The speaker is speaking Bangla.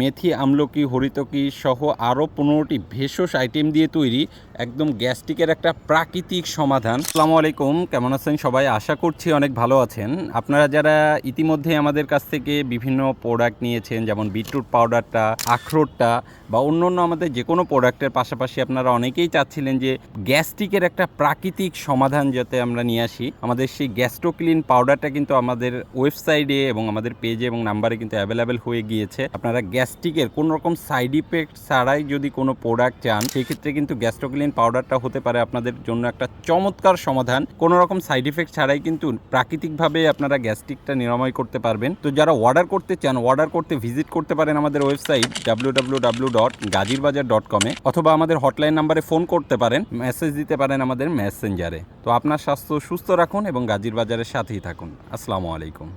মেথি, আমলকি, হরিতকি সহ আরও পনেরোটি ভেষজ আইটেম দিয়ে তৈরি একদম গ্যাস্ট্রিকের একটা প্রাকৃতিক সমাধান। আসসালামু আলাইকুম, কেমন আছেন সবাই? আশা করছি অনেক ভালো আছেন। আপনারা যারা ইতিমধ্যে আমাদের কাছ থেকে বিভিন্ন প্রোডাক্ট নিয়েছেন, যেমন বিটরুট পাউডারটা আখরোটটা বা অন্য অন্য আমাদের যে কোনো প্রোডাক্টের পাশাপাশি আপনারা অনেকেই চাচ্ছিলেন যে গ্যাস্ট্রিকের একটা প্রাকৃতিক সমাধান যাতে আমরা নিয়ে আসি। আমাদের সেই গ্যাস্ট্রোক্লিন পাউডারটা কিন্তু আমাদের ওয়েবসাইটে এবং আমাদের পেজে এবং নাম্বারে কিন্তু অ্যাভেলেবেল হয়ে গিয়েছে। আপনারা গ্যাস্ট্রিকের কোনো রকম সাইড ইফেক্ট ছাড়াই যদি কোনো প্রোডাক্ট চান সেই ক্ষেত্রে কিন্তু গ্যাস্ট্রোক্লিন পাউডারটা হতে পারে আপনাদের জন্য একটা চমৎকার সমাধান। কোনো রকম সাইড ইফেক্ট ছাড়াই কিন্তু প্রাকৃতিকভাবে আপনারা গ্যাস্ট্রিকটা নিরাময় করতে পারবেন। তো যারা অর্ডার করতে চান, অর্ডার করতে ভিজিট করতে পারেন আমাদের website W W W dot Gazirbazar dot কমে অথবা আমাদের হটলাইন নাম্বারে ফোন করতে পারেন, মেসেজ দিতে পারেন আমাদের মেসেঞ্জারে। তো আপনার স্বাস্থ্য সুস্থ রাখুন এবং গাজীর বাজারের সাথেই থাকুন। আসসালামু আলাইকুম।